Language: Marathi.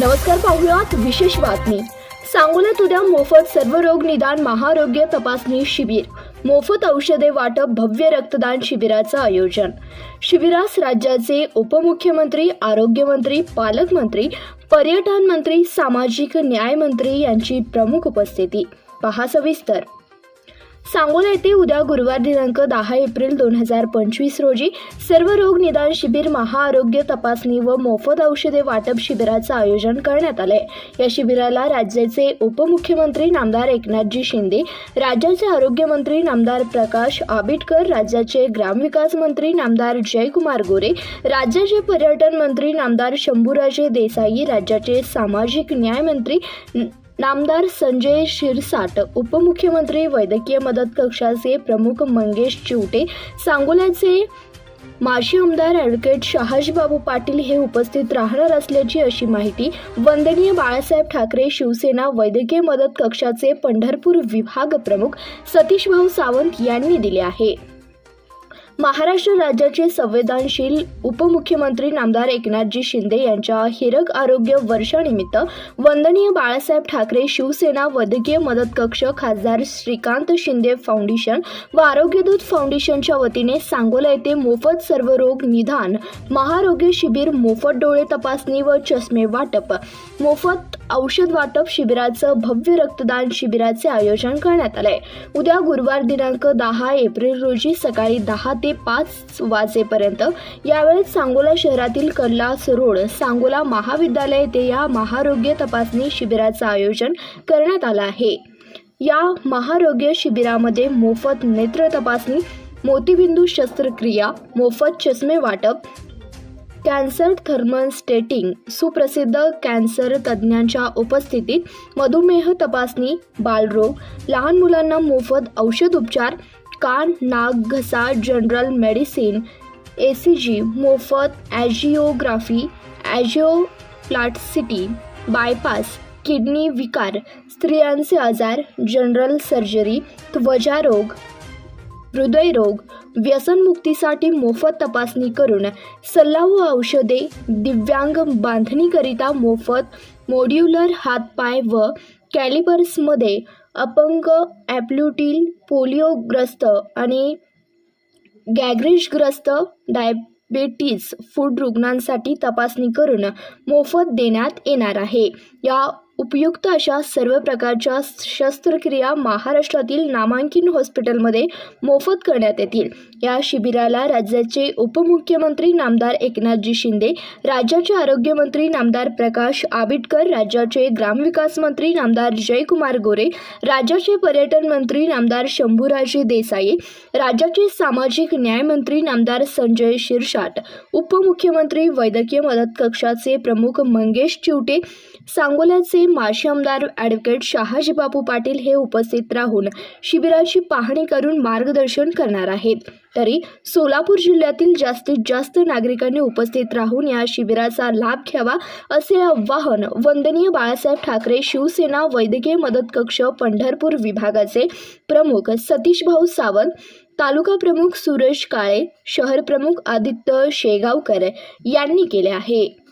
नमस्कार पाहुयात विशेष बातमी. सांगोल्यात उद्या मोफत सर्व रोग निदान महारोग्य तपासणी शिबिर. मोफत औषधे वाटप भव्य रक्तदान शिबिराचं आयोजन. शिबिरास राज्याचे उपमुख्यमंत्री आरोग्यमंत्री पालकमंत्री पर्यटन मंत्री सामाजिक न्याय मंत्री यांची प्रमुख उपस्थिती. पहा सविस्तर. सांगोला येथे उद्या गुरुवार दिनांक दहा एप्रिल दोन हजार पंचवीस रोजी सर्व रोग निदान शिबिर महाआरोग्य तपासणी व मोफत औषधे वाटप शिबिराचं आयोजन करण्यात आलंय. या शिबिराला राज्याचे उपमुख्यमंत्री नामदार एकनाथजी शिंदे राज्याचे आरोग्यमंत्री नामदार प्रकाश आबिटकर राज्याचे ग्रामविकास मंत्री नामदार जयकुमार गोरे राज्याचे पर्यटन मंत्री नामदार शंभूराजे देसाई राज्याचे सामाजिक न्याय मंत्री नामदार संजय शिरसाट उपमुख्यमंत्री वैद्यकीय मदत कक्षाचे प्रमुख मंगेश चिवटे सांगोल्याचे माजी आमदार ॲडव्होकेट शहाजीबाबू पाटील हे उपस्थित राहणार असल्याची अशी माहिती वंदनीय बाळासाहेब ठाकरे शिवसेना वैद्यकीय मदत कक्षाचे पंढरपूर विभाग प्रमुख सतीशभाऊ सावंत यांनी दिले आहे. महाराष्ट्र राज्याचे संवेदनशील उपमुख्यमंत्री नामदार एकनाथजी शिंदे यांच्या हिरक आरोग्य वर्षानिमित्त वंदनीय बाळासाहेब ठाकरे शिवसेना वैद्यकीय मदत कक्ष खासदार श्रीकांत शिंदे फाउंडेशन व आरोग्यदूत फाउंडेशनच्या वतीने सांगोला येथे मोफत सर्व रोग निदान महारोग्य शिबिर मोफत डोळे तपासणी व चष्मे वाटप मोफत औषध वाटप शिबिराचं भव्य रक्तदान शिबिराचे आयोजन करण्यात आलंय. उद्या गुरुवार दिनांक दहा एप्रिल रोजी सकाळी दहा ते पाच वाजेपर्यंत यावेळेत सांगोला शहरातील कल्लास रोड सांगोला महाविद्यालय येथे या महारोग्य तपासणी शिबिराचं आयोजन करण्यात आलं आहे. या महारोग्य शिबिरामध्ये मोफत नेत्र तपासणी मोतीबिंदू शस्त्रक्रिया मोफत चष्मे वाटप कॅन्सर थर्मल स्टेटिंग सुप्रसिद्ध कॅन्सर तज्ज्ञांच्या उपस्थितीत मधुमेह तपासणी बालरोग लहान मुलांना मोफत औषध उपचार कान नाक घसा general medicine A C G मोफत ॲजिओग्राफी ॲजिओप्लाटसिटी बायपास किडनी विकार स्त्रियांचे आजार जनरल सर्जरी त्वचारोग हृदयरोग व्यसनमुक्तीसाठी मोफत तपासणी करून सल्ला व औषधे दिव्यांग बांधणीकरिता मोफत मोड्युलर हातपाय व कॅलिबर्समध्ये अपंग ॲप्ल्युटील पोलिओग्रस्त आणि गॅग्रेजग्रस्त डायबेटीस फूड रुग्णांसाठी तपासणी करून मोफत देण्यात येणार आहे. या उपयुक्त अशा सर्व प्रकारच्या शस्त्रक्रिया महाराष्ट्रातील नामांकित हॉस्पिटलमध्ये मोफत करण्यात येतील. या शिबिराला राज्याचे उपमुख्यमंत्री नामदार एकनाथजी शिंदे राज्याचे आरोग्यमंत्री नामदार प्रकाश आबिटकर राज्याचे ग्रामविकास मंत्री नामदार जयकुमार गोरे राज्याचे पर्यटन मंत्री नामदार शंभूराजे देसाई राज्याचे सामाजिक न्याय मंत्री नामदार संजय शिरसाट उपमुख्यमंत्री वैद्यकीय मदत कक्षाचे प्रमुख मंगेश चिवटे सांगोल्याचे माजी आमदार ॲडव्होकेट शहाजीबापू पाटील हे उपस्थित राहून शिबिराची पाहणी करून मार्गदर्शन करणार आहेत. तरी सोलापूर जिल्ह्यातील जास्तीत जास्त नागरिकांनी उपस्थित राहून या शिबिराचा लाभ घ्यावा असे आवाहन वंदनीय बाळासाहेब ठाकरे शिवसेना वैद्यकीय मदत कक्ष पंढरपूर विभागाचे प्रमुख सतीशभाऊ सावंत तालुका प्रमुख सुरेश काळे शहर प्रमुख आदित्य शेगावकर यांनी केले आहे.